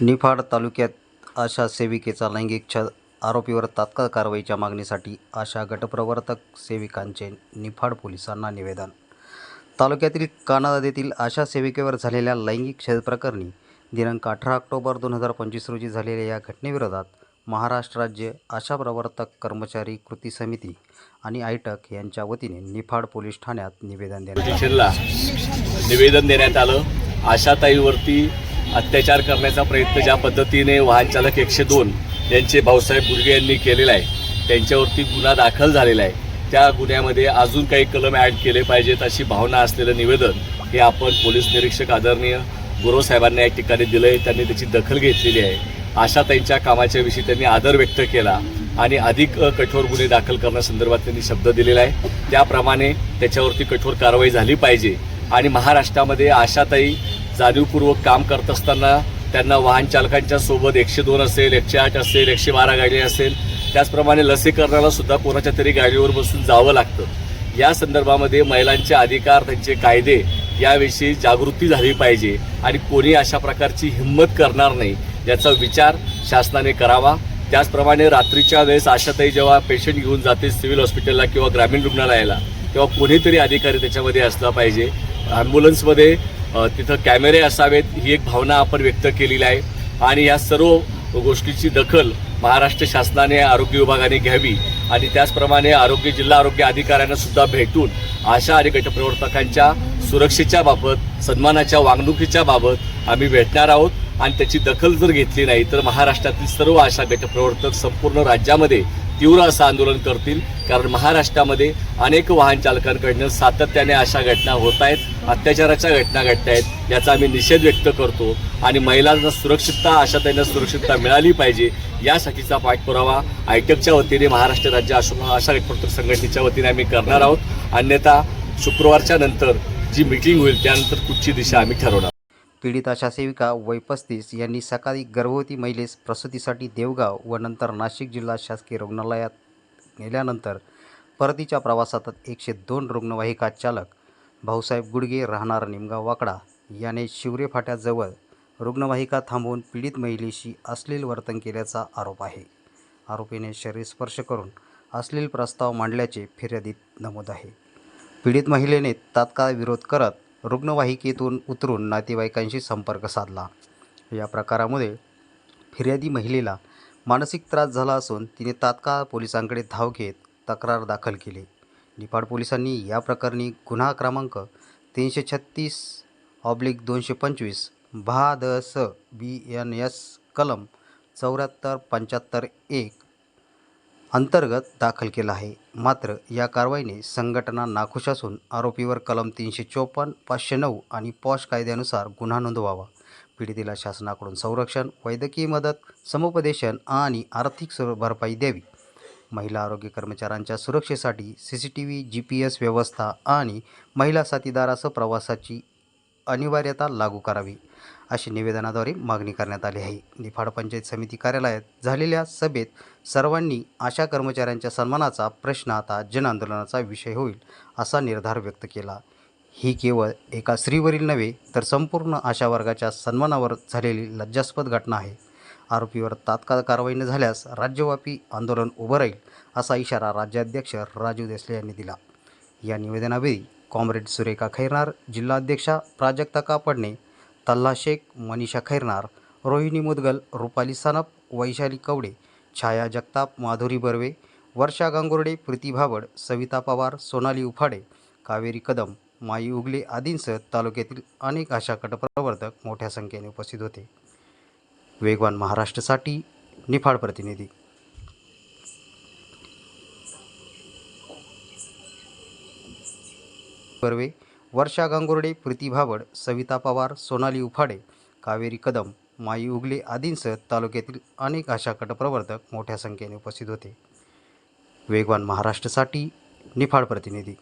निफाड तालुक्यात आशा सेविकेचा लैंगिक छळ आरोपीवर तात्काळ कारवाईच्या मागणीसाठी आशा गटप्रवर्तक सेविकांचे निफाड पोलिसांना निवेदन. तालुक्यातील कानाद येथील आशा सेविकेवर झालेल्या लैंगिक छळ प्रकरणी दिनांक अठरा ऑक्टोबर दोन हजार पंचवीस रोजी झालेल्या या घटनेविरोधात महाराष्ट्र राज्य आशा प्रवर्तक कर्मचारी कृती समिती आणि आयटक यांच्या वतीने निफाड पोलीस ठाण्यात निवेदन देण्यात निवेदन देण्यात आलं. आशाताईवरती अत्याचार करण्याचा प्रयत्न ज्या पद्धतीने वाहनचालक एकशे दोन यांचे भाऊसाहेब गुडगे यांनी केलेला आहे त्यांच्यावरती गुन्हा दाखल झालेला आहे. त्या गुन्ह्यामध्ये अजून काही कलम ॲड केले पाहिजेत अशी भावना असलेलं निवेदन हे आपण पोलीस निरीक्षक आदरणीय गुरव साहेबांना या ठिकाणी दिलं आहे त्यांनी त्याची दखल घेतलेली आहे. आशाताईंच्या कामाच्या विषयी त्यांनी आदर व्यक्त केला आणि अधिक कठोर गुन्हे दाखल करण्यासंदर्भात त्यांनी शब्द दिलेला आहे. त्याप्रमाणे त्याच्यावरती कठोर कारवाई झाली पाहिजे. आणि महाराष्ट्रामध्ये आशाताई जाणीवपूर्वक काम करत असताना त्यांना वाहन चालकांच्या सोबत एकशे दोन असेल एकशे आठ असेल एकशे बारा गाडी असेल. त्याचप्रमाणे लसीकरणाला सुद्धा कोणाच्या तरी गाडीवर बसून जावं लागतं. या संदर्भामध्ये महिलांचे अधिकार त्यांचे कायदे याविषयी जागृती झाली पाहिजे आणि कोणी अशा प्रकारची हिंमत करणार नाही याचा विचार शासनाने करावा. त्याचप्रमाणे रात्रीच्या वेळेस आशाताई जेव्हा पेशंट घेऊन जाते सिव्हिल हॉस्पिटलला किंवा ग्रामीण रुग्णालयाला तेव्हा कोणीतरी अधिकारी त्याच्यामध्ये असला पाहिजे. ॲम्ब्युलन्समध्ये तिथं कॅमेरे असावेत ही एक भावना आपण व्यक्त केलेली आहे. आणि या सर्व गोष्टीची दखल महाराष्ट्र शासनाने आरोग्य विभागाने घ्यावी. आणि त्याचप्रमाणे आरोग्य जिल्हा आरोग्य अधिकाऱ्यांना सुद्धा भेटून आशा आणि गटप्रवर्तकांच्या सुरक्षेच्या बाबत सन्मानाच्या वागणुकीच्या बाबत आम्ही भेटणार आहोत. आणि त्याची दखल जर घेतली नाही तर महाराष्ट्रातील सर्व आशा गटप्रवर्तक संपूर्ण राज्यामध्ये तीव्र असं आंदोलन करतील. कारण महाराष्ट्रामध्ये अनेक वाहन चालकांकडनं सातत्याने अशा घटना होत आहेत अत्याचाराच्या घटना घडत आहेत याचा आम्ही निषेध व्यक्त करतो. आणि महिलांना सुरक्षितता अशा त्यांना सुरक्षितता मिळाली पाहिजे यासाठीचा पाठपुरावा आयटकच्या वतीने महाराष्ट्र राज्य आशा आशा गटप्रवर्तक संघटनेच्या वतीने आम्ही करणार आहोत. अन्यथा शुक्रवारच्या नंतर जी मिटिंग होईल त्यानंतर कुठची दिशा आम्ही ठरवणार. पीडित आशा सेविका वैपस्तीस यांनी सकाळी गर्भवती महिलेस प्रसूतीसाठी देवगाव व नंतर नाशिक जिल्हा शासकीय रुग्णालयात नेल्यानंतर परतीच्या प्रवासात एकशे दोन रुग्णवाहिका चालक भाऊसाहेब गुडगे राहणार निमगाव वाकडा याने शिवरे फाट्याजवळ रुग्णवाहिका थांबवून पीडित महिलेशी अश्लील वर्तन केल्याचा आरोप आहे. आरोपीने शरीर स्पर्श करून अश्लील प्रस्ताव मांडल्याचे फिर्यादीत नमूद आहे. पीडित महिलेने तात्काळ विरोध करत रुग्णवाहिकेतून उतरून नातेवाईकांशी संपर्क साधला. या प्रकारामुळे फिर्यादी महिलेला मानसिक त्रास झाला असून तिने तात्काळ पोलिसांकडे धाव घेत तक्रार दाखल केली. निफाड पोलिसांनी या प्रकरणी गुन्हा क्रमांक तीनशे छत्तीस ऑब्लिक दोनशे पंचवीस भा द स बी एन एस कलम चौऱ्याहत्तर पंच्याहत्तर एक अंतर्गत दाखल केला आहे. मात्र या कारवाईने संघटना नाखुश असून आरोपीवर कलम तीनशे चोपन्न पाचशे नऊ आणि पॉश कायद्यानुसार गुन्हा नोंदवावा. पीडितेला शासनाकडून संरक्षण वैद्यकीय मदत समुपदेशन आणि आर्थिक सुर भरपाई द्यावी. महिला आरोग्य कर्मचाऱ्यांच्या सुरक्षेसाठी C C T V G P S व्यवस्था आणि महिला साथीदारासह प्रवासाची अनिवार्यता लागू करावी. अशी निवेदनाद्वारे मागणी करण्यात आली आहे. निफाड पंचायत समिती कार्यालयात झालेल्या सभेत सर्वांनी आशा कर्मचाऱ्यांच्या सन्मानाचा प्रश्न आता जनआंदोलनाचा विषय होईल असा निर्धार व्यक्त केला. ही केवळ एका स्त्रीवरील नव्हे तर संपूर्ण आशा वर्गाच्या सन्मानावर झालेली लज्जास्पद घटना आहे. आरोपीवर तात्काळ कारवाई न झाल्यास राज्यव्यापी आंदोलन उभं राहील असा इशारा राज्याध्यक्ष राजू देसले यांनी दिला. या निवेदनावेळी कॉम्रेड सुरेखा खैरनार जिल्हाध्यक्षा प्राजक्ता कापडणे तल्ला शेख मनीषा खैरनार रोहिणी मुदगल रुपाली सनप वैशाली कवडे छाया जगताप माधुरी बर्वे वर्षा गांगुर्डे प्रीती भाबड सविता पवार सोनाली उफाडे कावेरी कदम माई उगले आदींसह तालुक्यातील अनेक आशा गटप्रवर्तक मोठ्या संख्येने उपस्थित होते. वेगवान महाराष्ट्रासाठी निफाड प्रतिनिधी. बर्वे वर्षा गांगुर्डे प्रीती भावड सविता पवार सोनाली उफाडे कावेरी कदम माई उगले आदींसह तालुक्यातील अनेक आशा गटप्रवर्तक मोठ्या संख्येने उपस्थित होते. वेगवान महाराष्ट्रासाठी निफाड प्रतिनिधी